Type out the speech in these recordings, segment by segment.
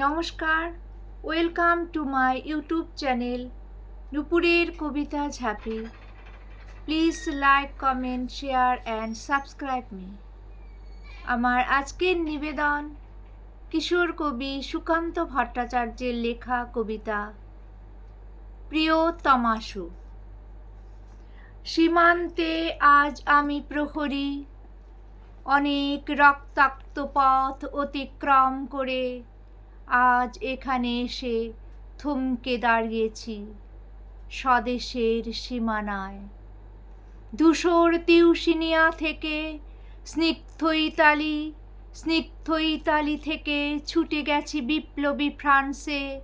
নমস্কার। Welcome to my YouTube channel নুপুরের কবিতা ঝাঁপি। Please like, comment, share and subscribe me. আমার আজকের নিবেদন, কিশোর কবি সুকান্ত ভট্টাচার্যের লেখা কবিতা, প্রিয় তমাশু। সীমান্তে আজ আমি প্রহরী, অনেক রক্তাক্ত পথ অতিক্রম করে আজ এখানে এসে থমকে দাঁড়িয়েছি স্বদেশের সীমানায়। ধূসর তিউসিনিয়া থেকে স্নিগ্ধ ইতালি স্নিগ্ধ ইতালি থেকে ছুটে গেছি বিপ্লবী ফ্রান্সে।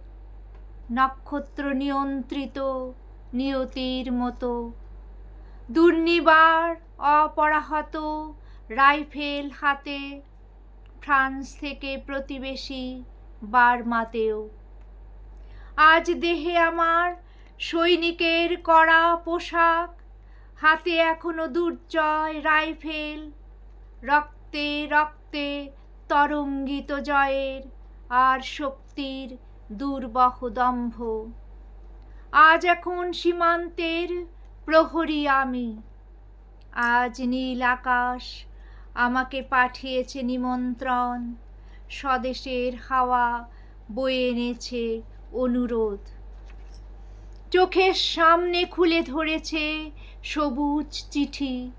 নক্ষত্র নিয়ন্ত্রিত নিয়তির মতো। দুর্নিবার, অপরাহত, রাইফেল হাতে। ফ্রান্স থেকে প্রতিবেশী বার্মাতেও আজ দেহে আমার সৈনিকের কড়া পোশাক, হাতে এখনও দুর্জয় রাইফেল, রক্তে রক্তে তরঙ্গিত জয়ের আর শক্তির দুর্বহ দম্ভ। আজ এখন সীমান্তের প্রহরী আমি। আজ নীল আকাশ আমাকে পাঠিয়েছে নিমন্ত্রণ। স্বদেশের হাওয়া বয়ে এনেছে অনুরোধ। চোখের সামনে খুলে ধরেছে সবুজ চিঠি।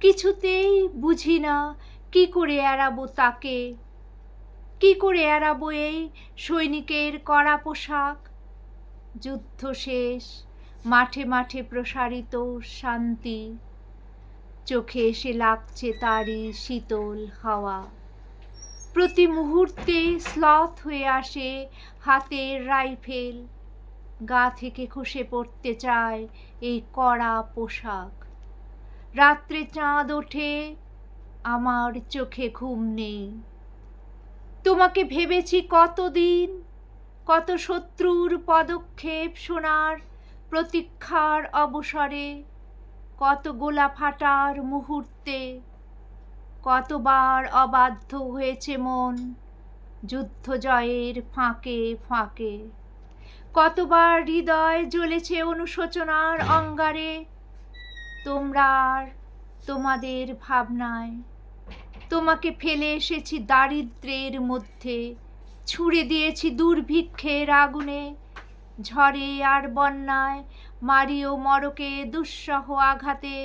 কিছুতেই বুঝি না কি করে এড়াবো তাকে। কি করে এড়াবো এই সৈনিকের কড়া পোশাক? যুদ্ধ শেষ, মাঠে মাঠে প্রসারিত শান্তি। চোখে এসে লাগছে তারই শীতল হাওয়া। প্রতি মুহূর্তে স্লথ হয়ে আসে হাতের রাইফেল। গা থেকে খসে পড়তে চায় এই কড়া পোশাক। রাত্রে চাঁদ ওঠে, আমার চোখে ঘুম নেই। তোমাকে ভেবেছি কতদিন? কত শত্রুর পদক্ষেপ শোনার প্রতীক্ষার অবসরে, কত গোলা ফাটার মুহূর্তে কতবার অবাধ্য হয়েছে মন যুদ্ধ জয়ের ফাঁকে ফাঁকে। কতবার হৃদয় জ্বলেছে অনুশোচনার অঙ্গারে। তোমরা আর তোমাদের ভাবনায় তোমাকে ফেলে এসেছি দারিদ্রের মধ্যে, ছুঁড়ে দিয়েছি দুর্ভিক্ষের আগুনে, ঝড়ে আর বন্যায় মারিও মরকে দুঃসহ আঘাতে।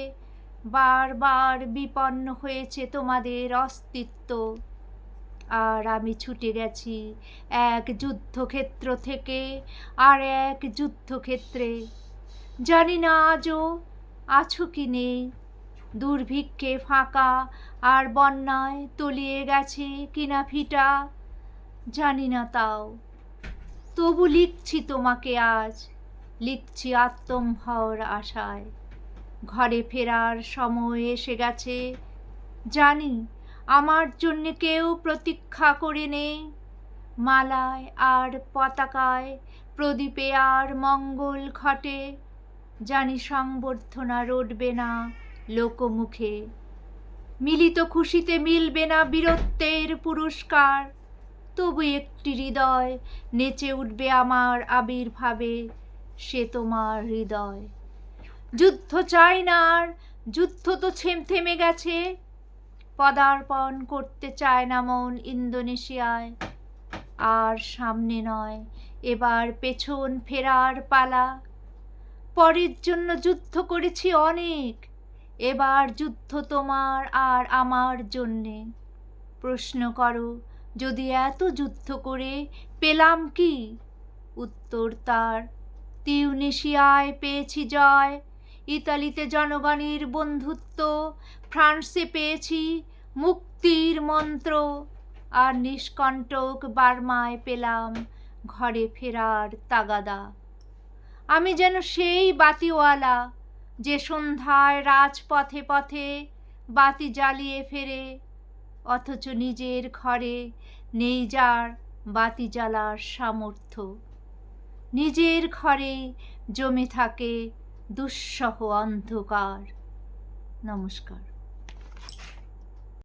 বারবার বিপন্ন হয়েছে তোমাদের অস্তিত্ব। আর আমি ছুটে গেছি এক যুদ্ধক্ষেত্র থেকে আর এক যুদ্ধক্ষেত্রে। জানি না আজও আছো কি নেই। দুর্ভিক্ষে ফাঁকা আর বন্যায় তলিয়ে গেছে কিনা ফিটা জানি না তাও। তবু লিখছি তোমাকে আজ, লিখছি আত্মম্ভর আশায়। ঘরে ফেরার সময় এসে গেছে। জানি, আমার জন্য কেউ প্রতীক্ষা করে নেই। মালায় আর পতাকায় প্রদীপে আর মঙ্গল ঘটে। জানি সংবর্ধনা রটবে না লোকমুখে। মিলিত খুশিতে মিলবে না বীরত্বের পুরস্কার। তবু একটি হৃদয় নেচে উঠবে আমার আবির্ভাবে, সে তোমার হৃদয়। যুদ্ধ চাই না আর, যুদ্ধ তো ছেম থেমে গেছে। পদার্পণ করতে চায় না মন ইন্দোনেশিয়ায়, আর সামনে নয়, এবার পেছন ফেরার পালা। পরের জন্য যুদ্ধ করেছি অনেক, এবার যুদ্ধ তোমার আর আমার জন্যে। প্রশ্ন করো, যদি এত যুদ্ধ করে পেলাম কি? উত্তর তার, তিউনেশিয়ায় পেয়েছি জয় ইতালিতে জনগণের বন্ধুত্ব, ফ্রান্সে পেয়েছি মুক্তির মন্ত্র, আর নিষ্কণ্টক বার্মায় পেলাম ঘরে ফেরার তাগাদা। আমি যেন সেই বাতিওয়ালা যে সন্ধ্যায় রাজপথে পথে বাতি জ্বালিয়ে ফেরে, অথচ নিজের ঘরে নেই যার বাতি জ্বালার সামর্থ্য। নিজের ঘরে জমে থাকে দুঃসহ অন্ধকার। নমস্কার।